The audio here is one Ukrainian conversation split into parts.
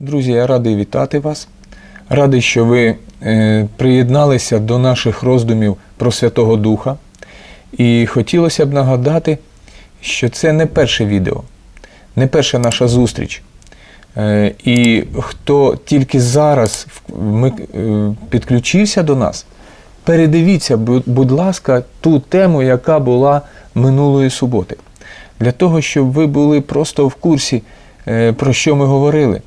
Друзі, я радий вітати вас. Радий, що ви е, приєдналися до наших роздумів про Святого Духа. І хотілося б нагадати, що це не перше відео, не перша наша зустріч. Е, і хто тільки зараз е, підключився до нас, передивіться, бу- будь ласка, ту тему, яка була минулої суботи. Для того, щоб ви були просто в курсі, про що ми говорили.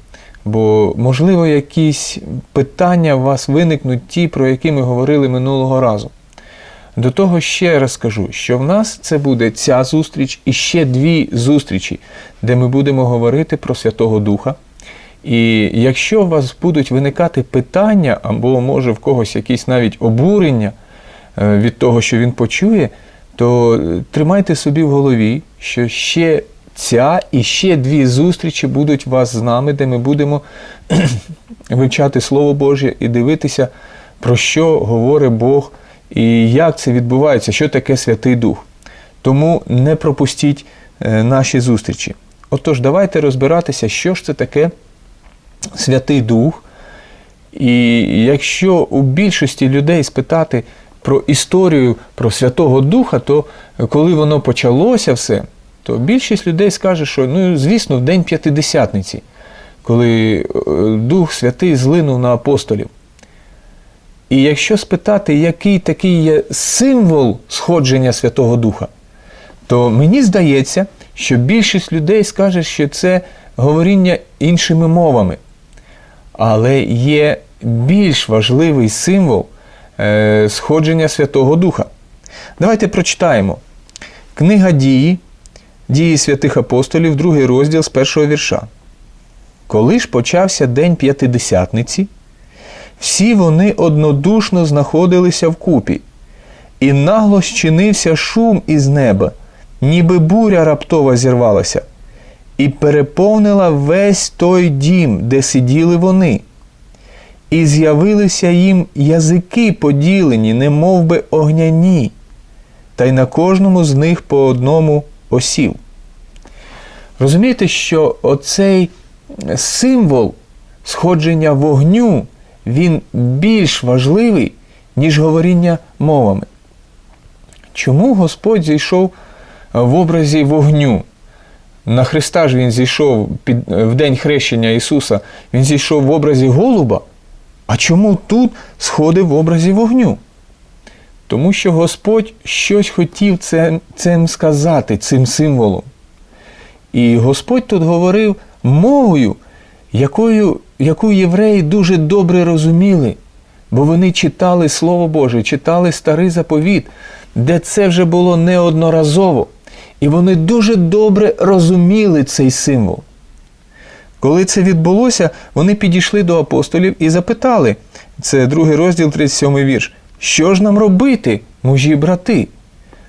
Бо, можливо, якісь питання у вас виникнуть ті, про які ми говорили минулого разу. До того ще раз скажу, що в нас це буде ця зустріч і ще дві зустрічі, де ми будемо говорити про Святого Духа. І якщо у вас будуть виникати питання, або може в когось якісь навіть обурення е, від того, що він почує, то е, тримайте собі в голові, що ще ця і ще дві зустрічі будуть вас з нами, де ми будемо вивчати Слово Боже і дивитися, про що говорить Бог і як це відбувається, що таке Святий Дух. Тому не пропустіть е, наші зустрічі. Отож, давайте розбиратися, що ж це таке Святий Дух. І якщо у більшості людей спитати про історію про Святого Духа, то коли воно почалося все, то більшість людей скаже, що ну, звісно, в день п'ятидесятниці, коли е, Дух Святий злинув на апостолів. І якщо спитати, який такий є символ сходження Святого Духа, то мені здається, що більшість людей скаже, що це говоріння іншими мовами. Але є більш важливий символ е, сходження Святого Духа. Давайте прочитаємо. Книга дії, дії святих апостолів, другий розділ з першого вірша. Коли ж почався день п'ятидесятниці, всі вони однодушно знаходилися вкупі, і нагло щинився шум із неба, ніби буря раптова зірвалася, і переповнила весь той дім, де сиділи вони. І з'явилися їм язики поділені, немов би огняні, та й на кожному з них по одному осів. Розумієте, що оцей символ сходження вогню, він більш важливий, ніж говоріння мовами. Чому Господь зійшов в образі вогню? На Христа ж Він зійшов під, в день хрещення Ісуса, Він зійшов в образі голуба. А чому тут сходив в образі вогню? Тому що Господь щось хотів цим, цим сказати, цим символом. І Господь тут говорив мовою, якою, яку євреї дуже добре розуміли, бо вони читали Слово Боже, читали старий заповіт, де це вже було неодноразово. І вони дуже добре розуміли цей символ. Коли це відбулося, вони підійшли до апостолів і запитали, це другий розділ, 37 вірш, що ж нам робити, мужі брати?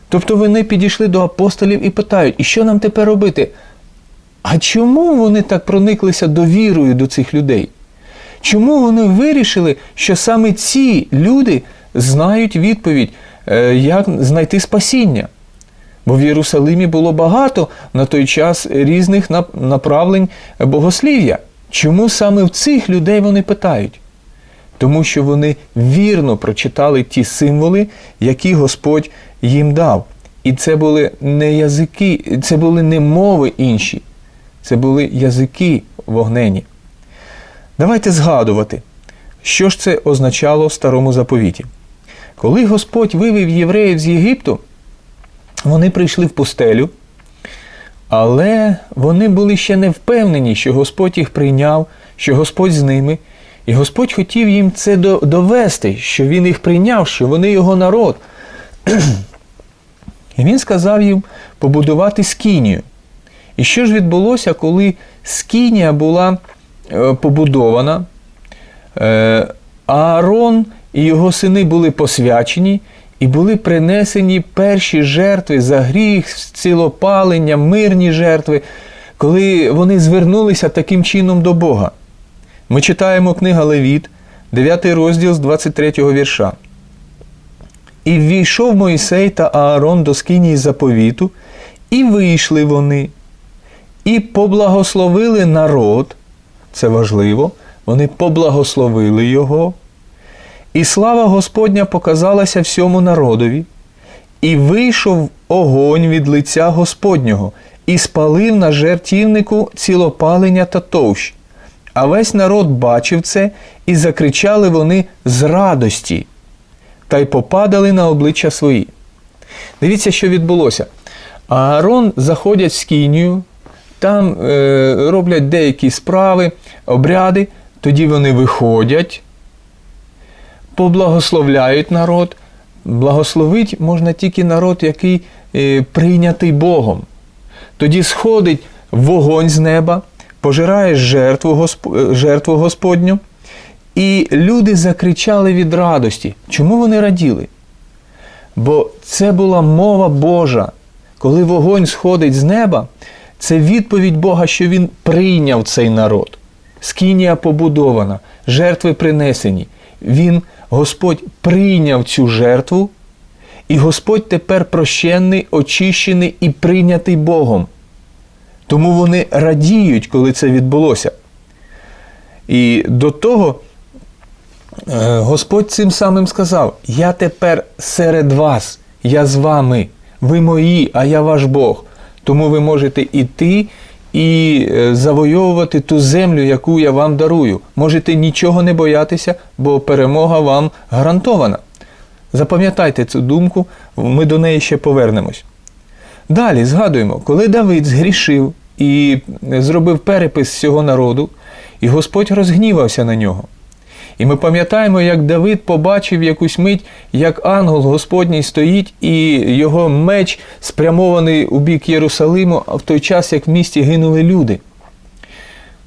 Тобто вони підійшли до апостолів і питають, і що нам тепер робити? А чому вони так прониклися довірою до цих людей? Чому вони вирішили, що саме ці люди знають відповідь, е, як знайти спасіння? Бо в Єрусалимі було багато на той час різних направлень богослів'я. Чому саме в цих людей вони питають? Тому що вони вірно прочитали ті символи, які Господь їм дав. І це були не язики, це були не мови інші, це були язики вогнені. Давайте згадувати, що ж це означало в старому заповіті. Коли Господь вивів євреїв з Єгипту, вони прийшли в пустелю, але вони були ще не впевнені, що Господь їх прийняв, що Господь з ними. І Господь хотів їм це довести, що Він їх прийняв, що вони його народ. І він сказав їм побудувати скинію. І що ж відбулося, коли скинія була е, побудована, е, Аарон і його сини були посвячені, і були принесені перші жертви за гріх, цілопалення, мирні жертви, коли вони звернулися таким чином до Бога. Ми читаємо книга Левіт, 9 розділ з 23 вірша. І ввійшов Мойсей та Аарон до скинії заповіту, і вийшли вони, і поблагословили народ, це важливо, вони поблагословили його. І слава Господня показалася всьому народові, і вийшов огонь від лиця Господнього, і спалив на жертівнику цілопалення та товщ. А весь народ бачив це, і закричали вони з радості, та й попадали на обличчя свої. Дивіться, що відбулося. Аарон заходять в скинію, там е, роблять деякі справи, обряди, тоді вони виходять, поблагословляють народ. Благословить можна тільки народ, який е, прийнятий Богом. Тоді сходить вогонь з неба, пожирає жертву, Госп... е, жертву Господню, і люди закричали від радості. Чому вони раділи? Бо це була мова Божа. Коли вогонь сходить з неба, це відповідь Бога, що Він прийняв цей народ. Скінія побудована, жертви принесені. Він, Господь, прийняв цю жертву, і Господь тепер прощений, очищений і прийнятий Богом. Тому вони радіють, коли це відбулося. І до того е, Господь цим самим сказав: Я тепер серед вас, я з вами, ви мої, а я ваш Бог. Тому ви можете іти і е, завойовувати ту землю, яку я вам дарую. Можете нічого не боятися, бо перемога вам гарантована. Запам'ятайте цю думку, ми до неї ще повернемось. Далі згадуємо, коли Давид згрішив і зробив перепис всього народу, і Господь розгнівався на нього. І ми пам'ятаємо, як Давид побачив якусь мить, як ангел Господній стоїть, і його меч спрямований у бік Єрусалиму, в той час, як в місті гинули люди.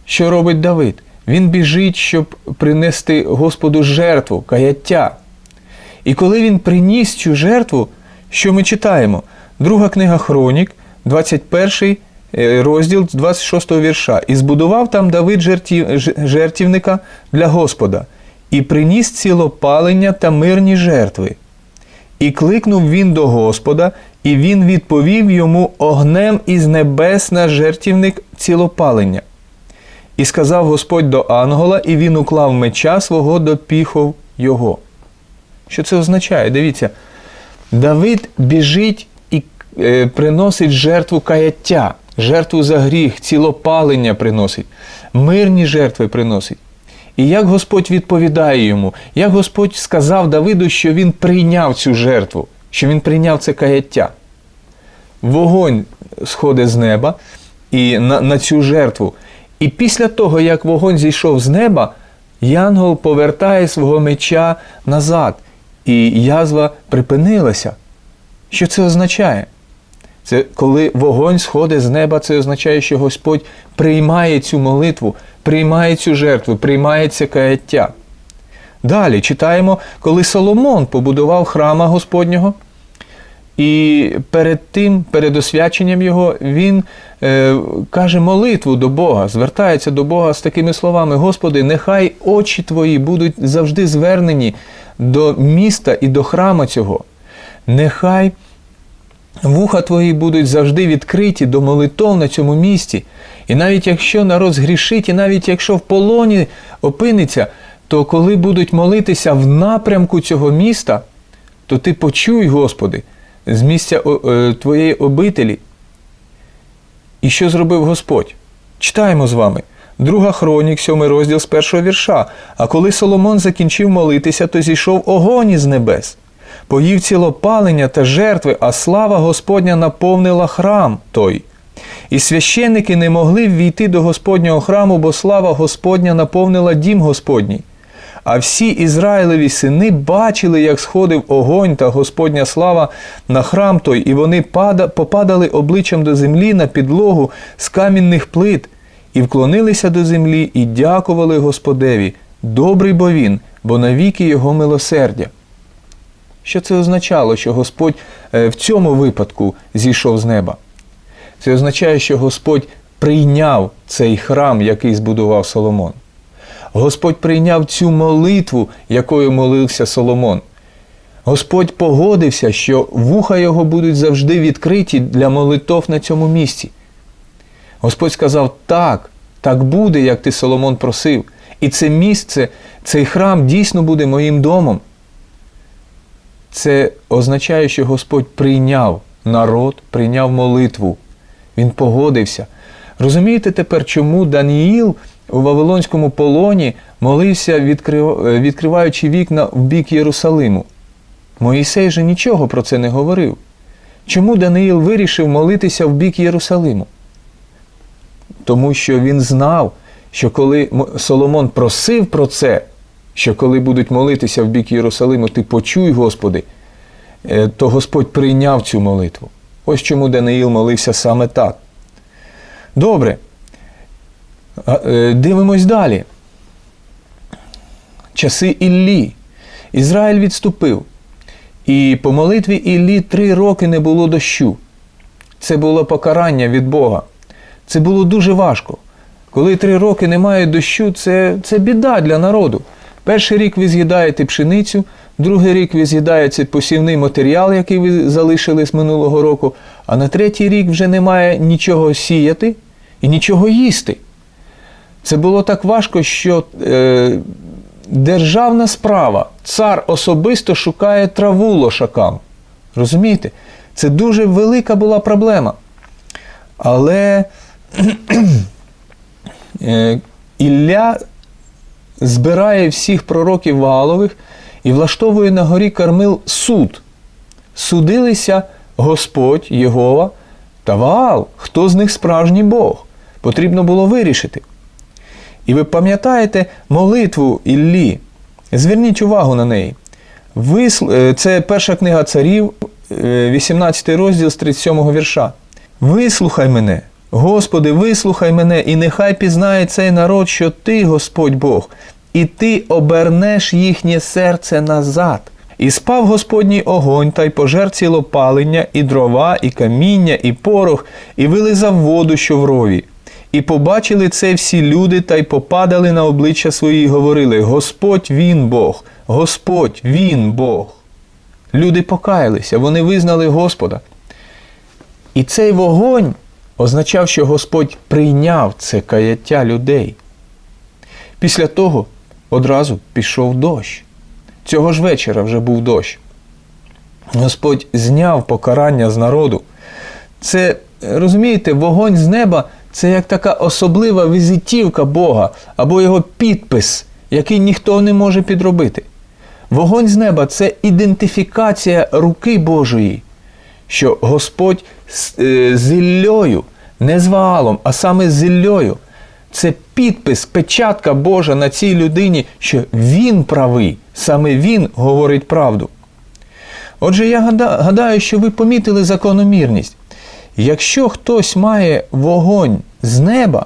Що робить Давид? Він біжить, щоб принести Господу жертву, каяття. І коли він приніс цю жертву, що ми читаємо? Друга книга Хронік, 21 розділ 26 вірша. І збудував там Давид жертів, жертівника для Господа, і приніс цілопалення та мирні жертви. І кликнув він до Господа, і він відповів йому огнем із небес на жертівник цілопалення. І сказав Господь до Ангола, і він уклав меча свого до піхов його. Що це означає? Дивіться, Давид біжить е, приносить жертву каяття, жертву за гріх, цілопалення приносить, мирні жертви приносить. І як Господь відповідає йому, як Господь сказав Давиду, що він прийняв цю жертву, що він прийняв це каяття. Вогонь сходить з неба і на, на цю жертву. І після того, як вогонь зійшов з неба, Янгол повертає свого меча назад, і язва припинилася. Що це означає? Це коли вогонь сходить з неба, це означає, що Господь приймає цю молитву, приймає цю жертву, приймає це каяття. Далі читаємо, коли Соломон побудував храма Господнього, і перед тим, перед освяченням його, він е, каже молитву до Бога, звертається до Бога з такими словами: Господи, нехай очі твої будуть завжди звернені до міста і до храма цього. Нехай вуха твої будуть завжди відкриті до молитов на цьому місці. І навіть якщо народ згрішить, і навіть якщо в полоні опиниться, то коли будуть молитися в напрямку цього міста, то ти почуй, Господи, з місця твоєї обителі. І що зробив Господь? Читаємо з вами. Друга хронік, сьомий розділ з першого вірша. А коли Соломон закінчив молитися, то зійшов огонь із небес, поїв цілопалення та жертви, а слава Господня наповнила храм той. І священники не могли ввійти до Господнього храму, бо слава Господня наповнила дім Господній. А всі Ізраїлеві сини бачили, як сходив огонь та Господня слава на храм той, і вони попадали обличчям до землі на підлогу з камінних плит, і вклонилися до землі, і дякували Господеві. Добрий бо він, бо навіки його милосердя. Що це означало, що Господь в цьому випадку зійшов з неба? Це означає, що Господь прийняв цей храм, який збудував Соломон. Господь прийняв цю молитву, якою молився Соломон. Господь погодився, що вуха його будуть завжди відкриті для молитов на цьому місці. Господь сказав: так, Так буде, як ти Соломон просив. І це місце, цей храм дійсно буде моїм домом. Це означає, що Господь прийняв народ, прийняв молитву. Він погодився. Розумієте тепер, чому Даніїл у Вавилонському полоні молився, е, відкриваючи вікна в бік Єрусалиму? Моїсей же нічого про це не говорив. Чому Даниїл вирішив молитися в бік Єрусалиму? Тому що він знав, що коли Соломон просив про це, що коли будуть молитися в бік Єрусалиму, ти почуй, Господи, е, то Господь прийняв цю молитву. Ось чому Даниїл молився саме так. Добре. Е, Дивимось далі. Часи Іллі. Ізраїль відступив. І по молитві Іллі три роки не було дощу. Це було покарання від Бога. Це було дуже важко. Коли три роки немає дощу, це, це біда для народу. Перший рік ви з'їдаєте пшеницю, другий рік ви з'їдаєте посівний матеріал, який ви залишили з минулого року, а на третій рік вже немає нічого сіяти і нічого їсти. Це було так важко, що е, державна справа, цар особисто шукає траву лошакам. Розумієте? Це дуже велика була проблема. Але е, Ілля збирає всіх пророків Ваалових і влаштовує на горі Кармил суд. Судилися Господь, Єгова та Ваал. Хто з них справжній Бог? Потрібно було вирішити. І ви пам'ятаєте молитву Іллі? Зверніть увагу на неї. Е, Це перша книга царів, е, 18 розділ з 37 вірша. Вислухай мене, Господи, вислухай мене, і нехай пізнає цей народ, що Ти, Господь Бог, і Ти обернеш їхнє серце назад. І спав Господній огонь, та й пожер цілопалення, і дрова, і каміння, і порох, і вилизав воду, що в рові. І побачили це всі люди, та й попадали на обличчя свої, і говорили: Господь він Бог, Господь він Бог. Люди покаялися, вони визнали Господа. І цей вогонь означав, що Господь прийняв це каяття людей. Після того одразу пішов дощ. Цього ж вечора вже був дощ. Господь зняв покарання з народу. Це, розумієте, вогонь з неба це як така особлива візитівка Бога або його підпис, який ніхто не може підробити. Вогонь з неба це ідентифікація руки Божої, що Господь е, з Іллею, не з Ваалом, а саме з Іллею. Це підпис, печатка Божа на цій людині, що він правий, саме він говорить правду. Отже, я гадаю, що ви помітили закономірність. Якщо хтось має вогонь з неба,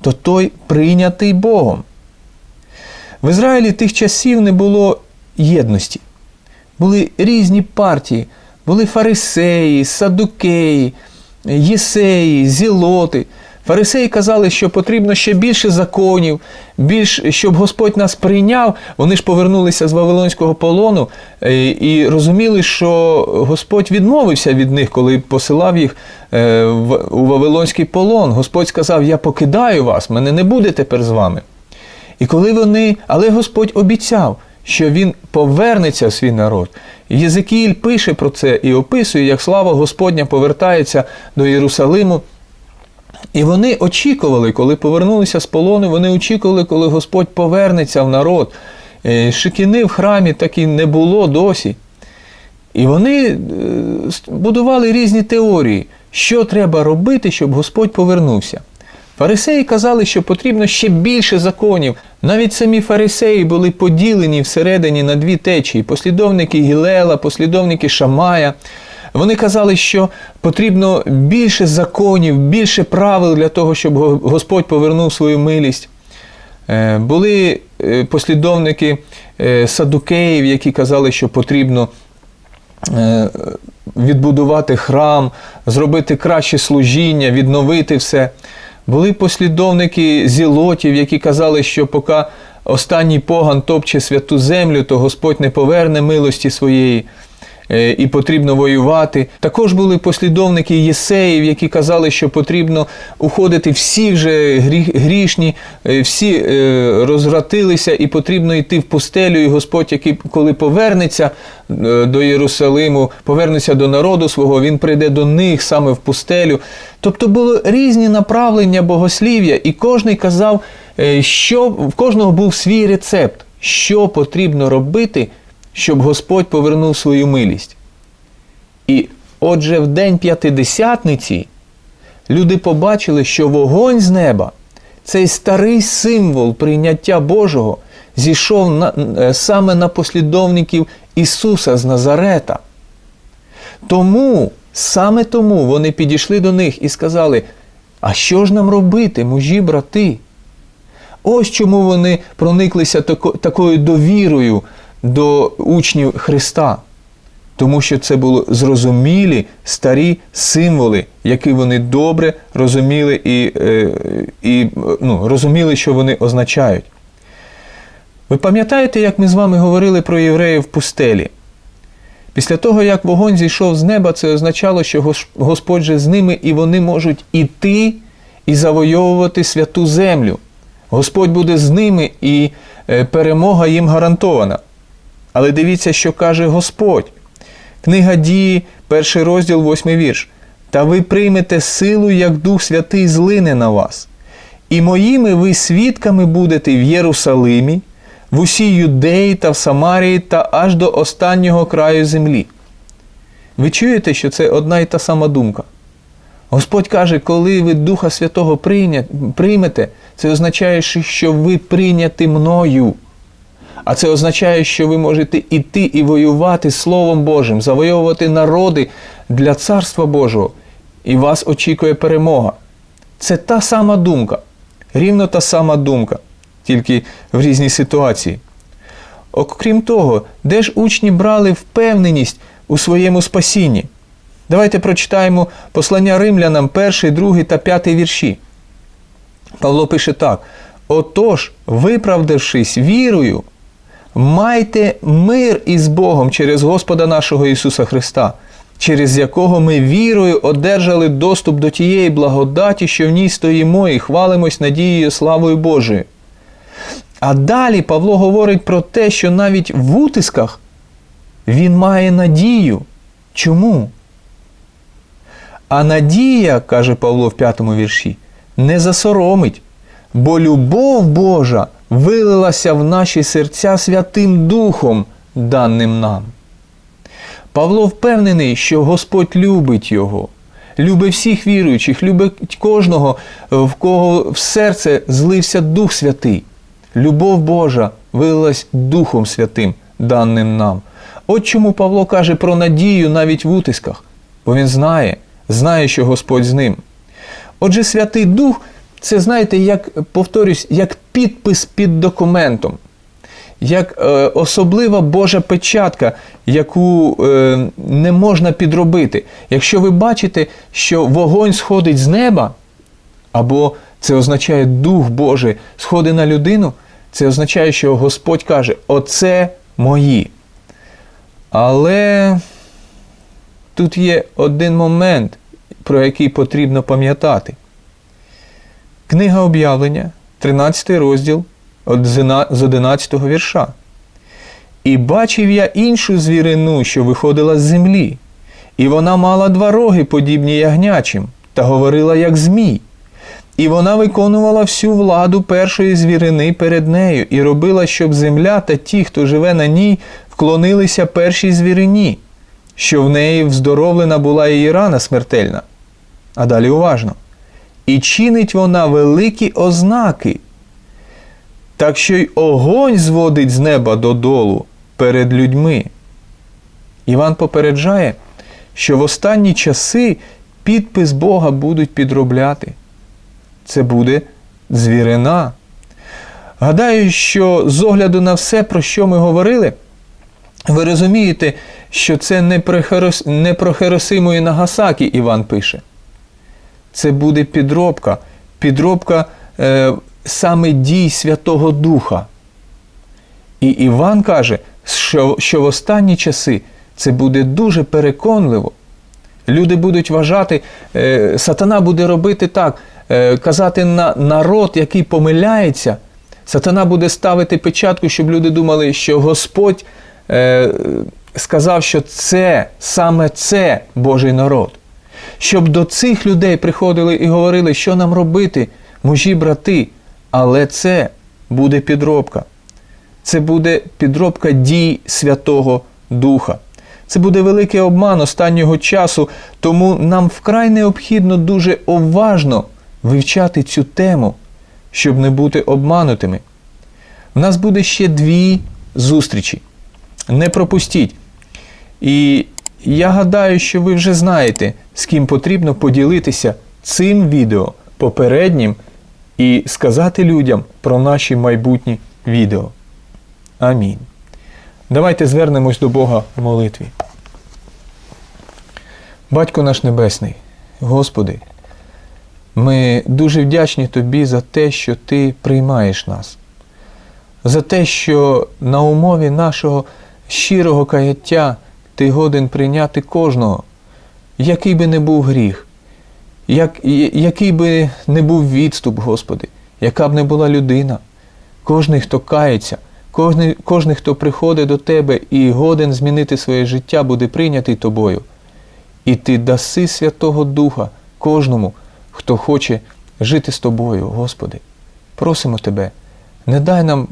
то той прийнятий Богом. В Ізраїлі тих часів не було єдності. Були різні партії, були фарисеї, садукеї, єсеї, зілоти. Фарисеї казали, що потрібно ще більше законів, більш, щоб Господь нас прийняв. Вони ж повернулися з Вавилонського полону е, і розуміли, що Господь відмовився від них, коли посилав їх е, у Вавилонський полон. Господь сказав: Я покидаю вас, мене не буде тепер з вами. І коли вони, але Господь обіцяв, що Він повернеться в свій народ. Єзекіїль пише про це і описує, як слава Господня повертається до Єрусалиму. І вони очікували, коли повернулися з полону, вони очікували, коли Господь повернеться в народ. Е, Шикіни в храмі так і не було досі. І вони е, будували різні теорії, що треба робити, щоб Господь повернувся. Фарисеї казали, що потрібно ще більше законів. Навіть самі фарисеї були поділені всередині на дві течії: послідовники Гілела, послідовники Шамая. Вони казали, що потрібно більше законів, більше правил для того, щоб Господь повернув свою милість. Е, Були е, послідовники е, садукеїв, які казали, що потрібно відбудувати храм, зробити краще служіння, відновити все. Були послідовники зілотів, які казали, що поки останній поган топче святу землю, то Господь не поверне милості своєї. Е, і потрібно воювати. Також були послідовники Єсеїв, які казали, що потрібно уходити всі вже грішні, е, всі е, розвратилися, і потрібно йти в пустелю. І Господь, який коли повернеться до Єрусалиму, повернеться до народу свого, він прийде до них саме в пустелю. Тобто були різні направлення богослів'я, і кожний казав, що в кожного був свій рецепт, що потрібно робити, щоб Господь повернув свою милість. І отже, в день п'ятидесятниці люди побачили, що вогонь з неба, цей старий символ прийняття Божого, зійшов на, е, саме на послідовників Ісуса з Назарета. Тому, саме тому вони підійшли до них і сказали: А що ж нам робити, мужі, брати? Ось чому вони прониклися тако- такою довірою до учнів Христа. Тому що це були зрозумілі старі символи, які вони добре розуміли і, е, і ну, розуміли, що вони означають. Ви пам'ятаєте, як ми з вами говорили про євреїв в пустелі? Після того, як вогонь зійшов з неба, це означало, що Господь же з ними і вони можуть іти і завойовувати святу землю. Господь буде з ними і е, перемога їм гарантована. Але дивіться, що каже Господь. Книга дії, перший розділ, восьмий вірш. Та ви приймете силу, як Дух Святий злине на вас. І моїми ви свідками будете в Єрусалимі, в усій Юдеї та в Самарії та аж до останнього краю землі. Ви чуєте, що це одна і та сама думка. Господь каже, коли ви Духа Святого приймете, це означає, що ви прийняті мною. А це означає, що ви можете іти і воювати Словом Божим, завойовувати народи для Царства Божого, і вас очікує перемога. Це та сама думка, рівно та сама думка, тільки в різній ситуації. Окрім того, де ж учні брали впевненість у своєму спасінні? Давайте прочитаємо послання римлянам, перший, другий та п'ятий вірші. Павло пише так: Отож, виправдавшись вірою, майте мир із Богом через Господа нашого Ісуса Христа, через якого ми вірою одержали доступ до тієї благодаті, що в ній стоїмо, і хвалимось надією славою Божою. А далі Павло говорить про те, що навіть в утисках він має надію. Чому? А надія, каже Павло в п'ятому вірші, не засоромить, бо любов Божа вилилася в наші серця Святим Духом, даним нам. Павло впевнений, що Господь любить його, любить всіх віруючих, любить кожного, в кого в серце злився Дух Святий. Любов Божа вилилась Духом Святим, даним нам. От чому Павло каже про надію навіть в утисках, бо він знає, знає, що Господь з ним. Отже, Святий Дух це, знаєте, як повторюсь, як підпис під документом, як е, особлива Божа печатка, яку е, не можна підробити. Якщо ви бачите, що вогонь сходить з неба, або це означає Дух Божий сходить на людину, це означає, що Господь каже: Оце мої. Але тут є один момент, про який потрібно пам'ятати. Книга об'явлення, 13 розділ з 11 вірша. І бачив я іншу звірину, що виходила з землі, і вона мала два роги, подібні ягнячим, та говорила, як змій. І вона виконувала всю владу першої звірини перед нею і робила, щоб земля та ті, хто живе на ній, вклонилися першій звірині, що в неї вздоровлена була її рана смертельна. А далі уважно. І чинить вона великі ознаки, так що й огонь зводить з неба додолу перед людьми. Іван попереджає, що в останні часи підпис Бога будуть підробляти. Це буде звірина. Гадаю, що з огляду на все, про що ми говорили, ви розумієте, що це не про, Херос... Херосиму і Нагасакі Іван пише. Це буде підробка, підробка е, саме дій Святого Духа. І Іван каже, що, що в останні часи це буде дуже переконливо. Люди будуть вважати, е, сатана буде робити так, е, казати на народ, який помиляється. Сатана буде ставити печатку, щоб люди думали, що Господь е, сказав, що це саме це Божий народ. Щоб до цих людей приходили і говорили, що нам робити, мужі, брати. Але це буде підробка. Це буде підробка дій Святого Духа. Це буде великий обман останнього часу, тому нам вкрай необхідно дуже уважно вивчати цю тему, щоб не бути обманутими. У нас буде ще дві зустрічі. Не пропустіть. І я гадаю, що ви вже знаєте, з ким потрібно поділитися цим відео попереднім і сказати людям про наші майбутні відео. Амінь. Давайте звернемось до Бога в молитві. Батько наш Небесний, Господи, ми дуже вдячні Тобі за те, що Ти приймаєш нас, за те, що на умові нашого щирого каяття Ти годен прийняти кожного, який би не був гріх, як, який би не був відступ, Господи, яка б не була людина, кожний, хто кається, кожний, кожний, хто приходить до Тебе і годен змінити своє життя, буде прийнятий Тобою. І Ти даси Святого Духа кожному, хто хоче жити з Тобою, Господи. Просимо Тебе, не дай нам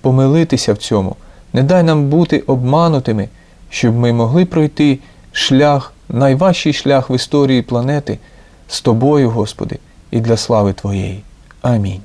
помилитися в цьому, не дай нам бути обманутими, щоб ми могли пройти шлях, найважчий шлях в історії планети з Тобою, Господи, і для слави Твоєї. Амінь.